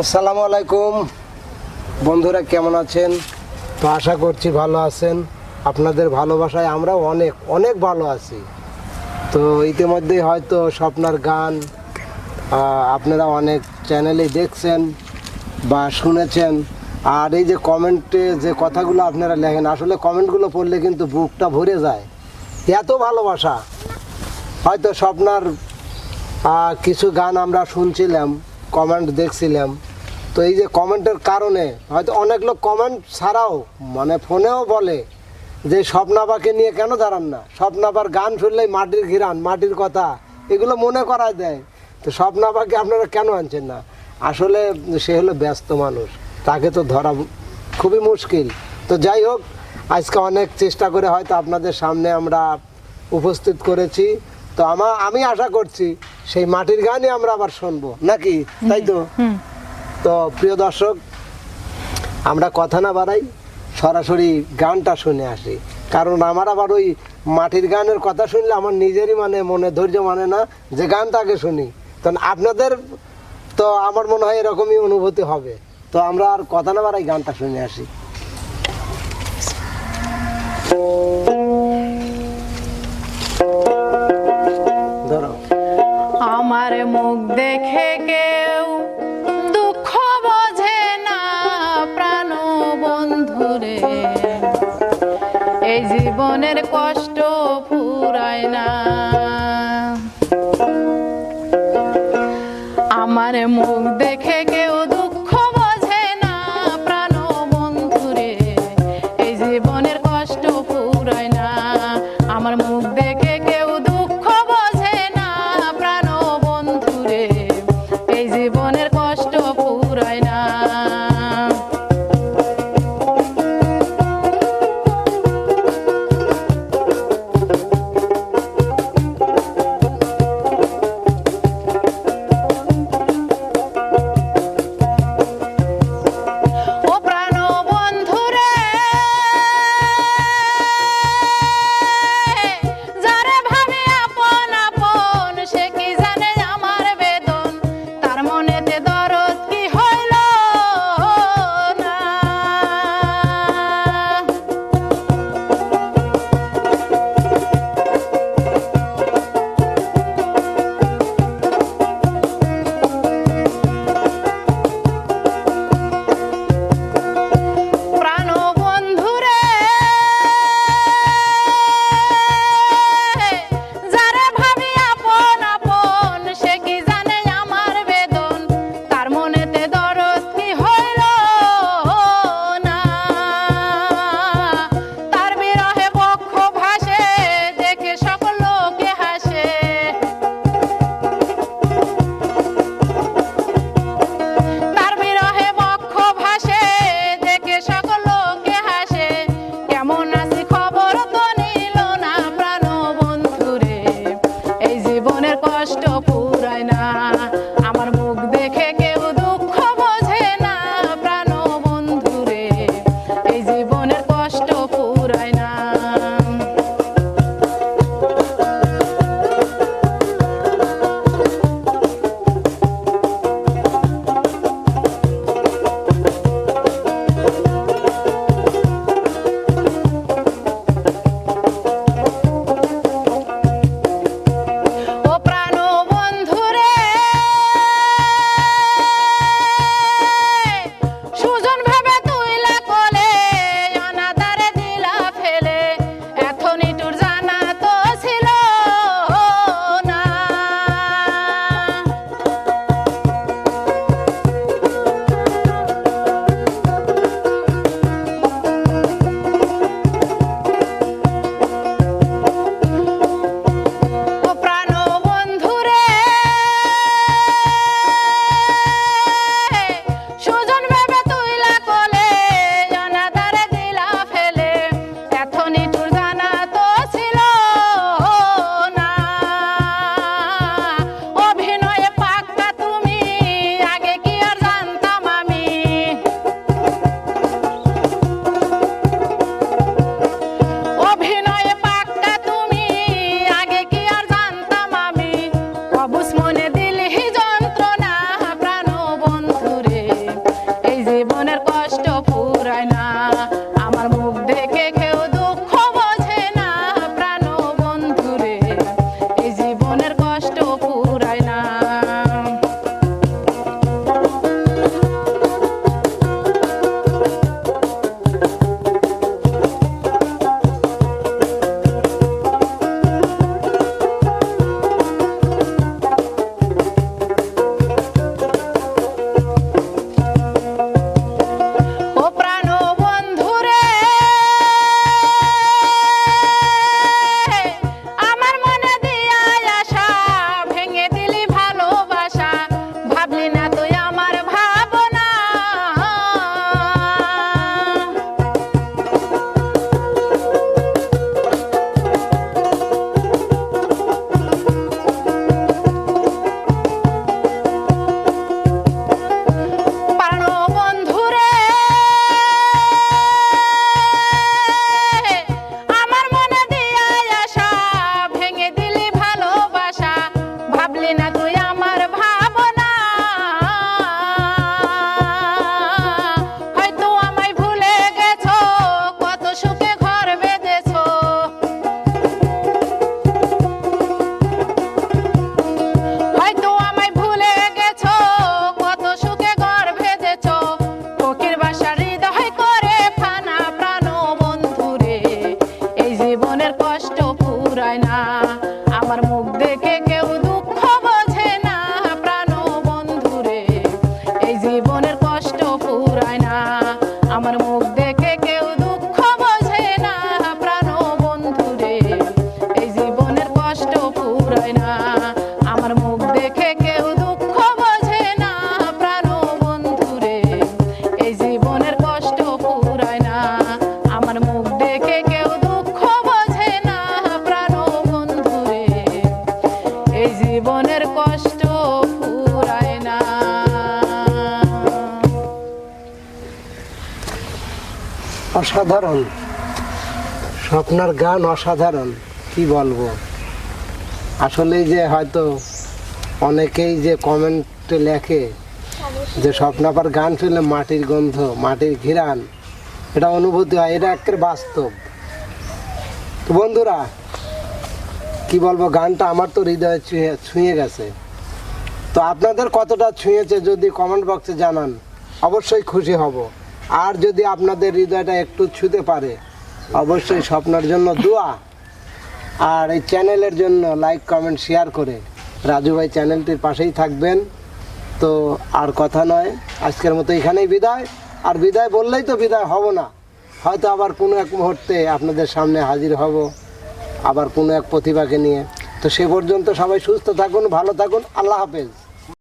আসসালামু আলাইকুম। বন্ধুরা, কেমন আছেন? তো আশা করছি ভালো আছেন। আপনাদের ভালোবাসায় আমরা অনেক অনেক ভালো আছি। তো ইতিমধ্যেই হয়তো স্বপ্নার গান আপনারা অনেক চ্যানেলে দেখছেন বা শুনেছেন। আর এই যে কমেন্টে যে কথাগুলো আপনারা লেখেন, আসলে কমেন্টগুলো পড়লে কিন্তু বুকটা ভরে যায়। এত ভালোবাসা। হয়তো স্বপ্নার কিছু গান আমরা শুনছিলাম। কমেন্ট দেখছিলাম। তো এই যে কমেন্টের কারণে হয়তো অনেক লোক কমেন্ট ছাড়াও মানে ফোনেও বলে যে স্বপ্নাবাকে নিয়ে কেন দাঁড়ান না? স্বপ্নাবার গান শুনলেই মাটির ঘিরান, মাটির কথা, এগুলো মনে করায় দেয়। তো স্বপ্নাবাকে আপনারা কেন আনছেন না? আসলে সে হলো ব্যস্ত মানুষ, তাকে তো ধরা খুবই মুশকিল। তো যাই হোক, আজকে অনেক চেষ্টা করে হয়তো আপনাদের সামনে আমরা উপস্থিত করেছি। তো আমা আমি আশা করছি সেই মাটির গানই আমরা আবার শুনব। নাকি? তাই তো? তো প্রিয় দর্শক আমরা কথা না বাড়াই সরাসরি গানটা শুনে আসি। কারণ আমার আবার ওই মাটির গানের কথা শুনলে আমার নিজেরই মানে মনে ধৈর্য মানে না যে গানটা আগে শুনি। তো আপনাদের তো আমার মনে হয় এরকমই অনুভূতি হবে। তো আমরা আর কথা না বাড়াই গানটা শুনে আসি। আমার মুখ দেখে কেউ দুঃখ বোঝে না প্রাণ বন্ধুরে এই জীবনের কষ্ট Living at অসাধারণ। স্বপ্নার গান অসাধারণ, কি বলব? আসলেই যে হয়তো অনেকেই যে কমেন্টে লেখে যে স্বপ্নাপার গান শুনলে মাটির গন্ধ, মাটির ঘিরান এটা অনুভূতি হয়, এটা একের বাস্তব। তো বন্ধুরা, কি বলব, গানটা আমার তো হৃদয়ে ছুঁয়ে ছুঁয়ে গেছে। তো আপনাদের কতটা ছুঁয়েছে যদি কমেন্ট বক্সে জানান, অবশ্যই খুশি হব। আর যদি আপনাদের হৃদয়টা একটু ছুঁতে পারে, অবশ্যই স্বপ্নের জন্য দোয়া। আর এই চ্যানেলের জন্য লাইক, কমেন্ট, শেয়ার করে রাজু ভাই চ্যানেলটির পাশেই থাকবেন। তো আর কথা নয়, আজকের মতো এখানেই বিদায়। আর বিদায় বললেই তো বিদায় হব না। হয়তো আবার কোনো এক মুহূর্তে আপনাদের সামনে হাজির হব, আবার কোনো এক প্রতিভাকে নিয়ে। তো সে পর্যন্ত সবাই সুস্থ থাকুন, ভালো থাকুন, আল্লাহ হাফেজ।